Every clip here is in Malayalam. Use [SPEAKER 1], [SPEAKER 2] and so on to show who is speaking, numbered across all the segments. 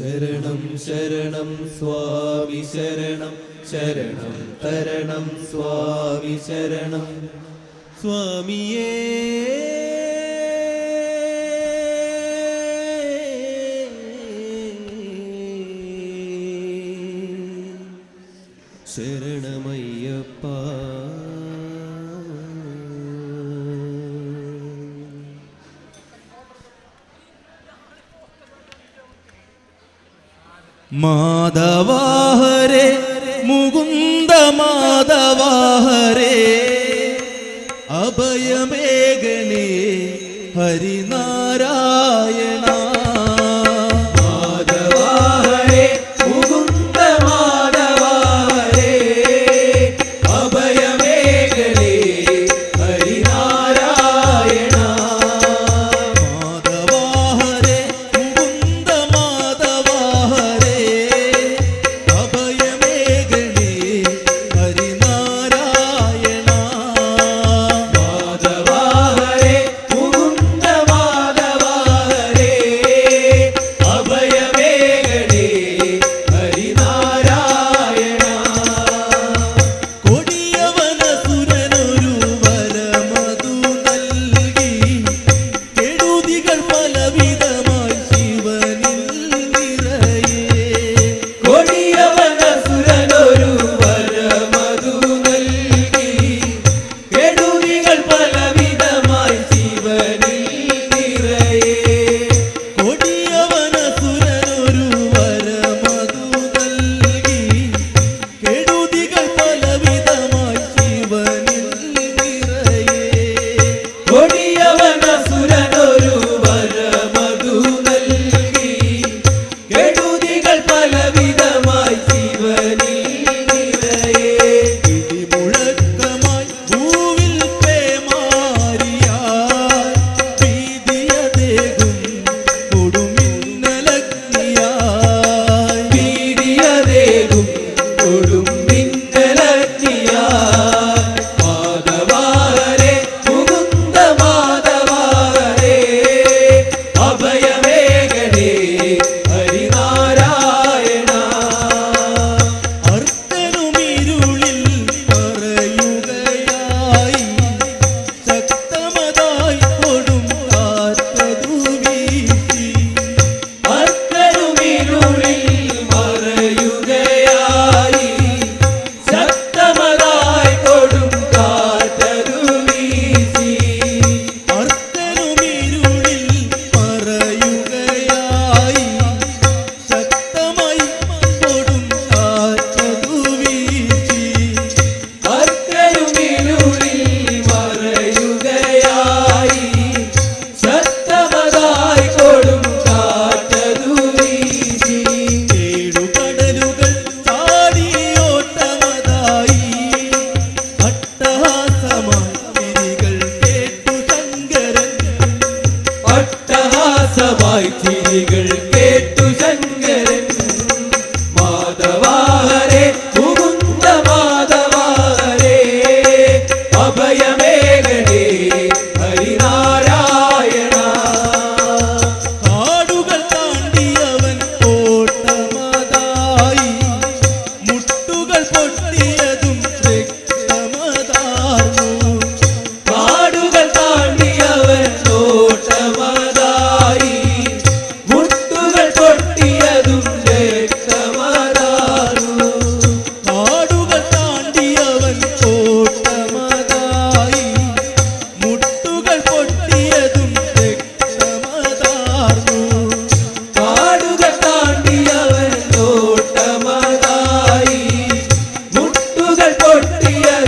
[SPEAKER 1] ശരണം ശരണം സ്വാമി ശരണം ശരണം തരണം സ്വാമി ശരണം. സ്വാമിയേ ശരണമയ്യപ്പ.
[SPEAKER 2] മാധവാഹരേ മുകുന്ദ മാധവാഹരേ. അഭയമേഘനേ ഹരിനാരായണ
[SPEAKER 1] തിരികൾ കേട്ടു ശങ്കരൻ. മാധവാഹരെ മുകുന്ദ മാധവാഹരെ ഹരിനാരായ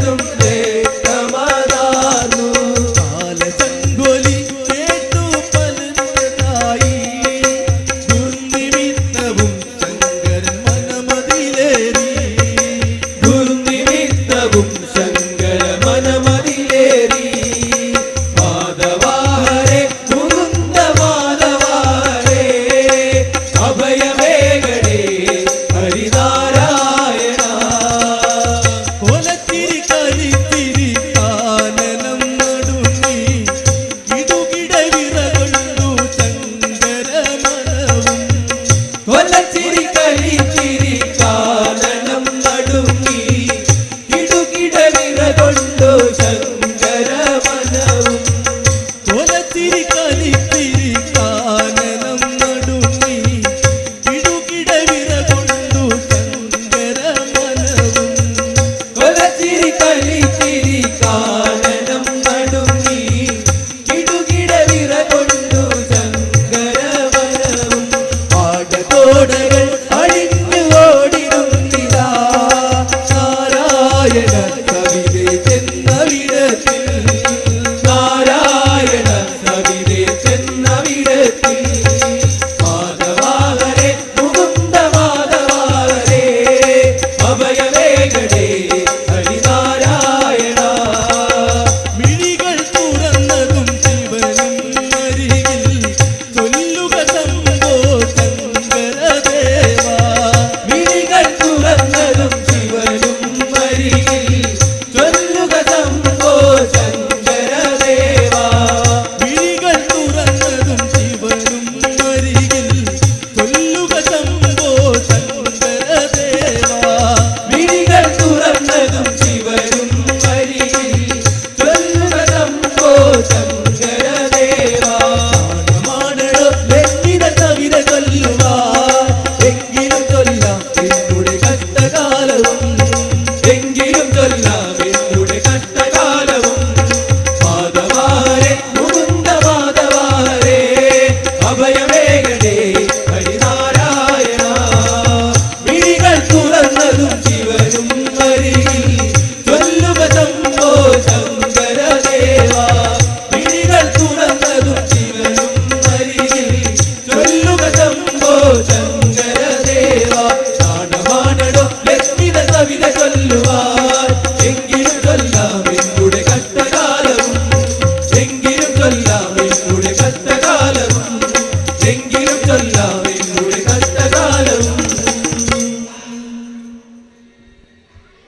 [SPEAKER 1] ஏதும்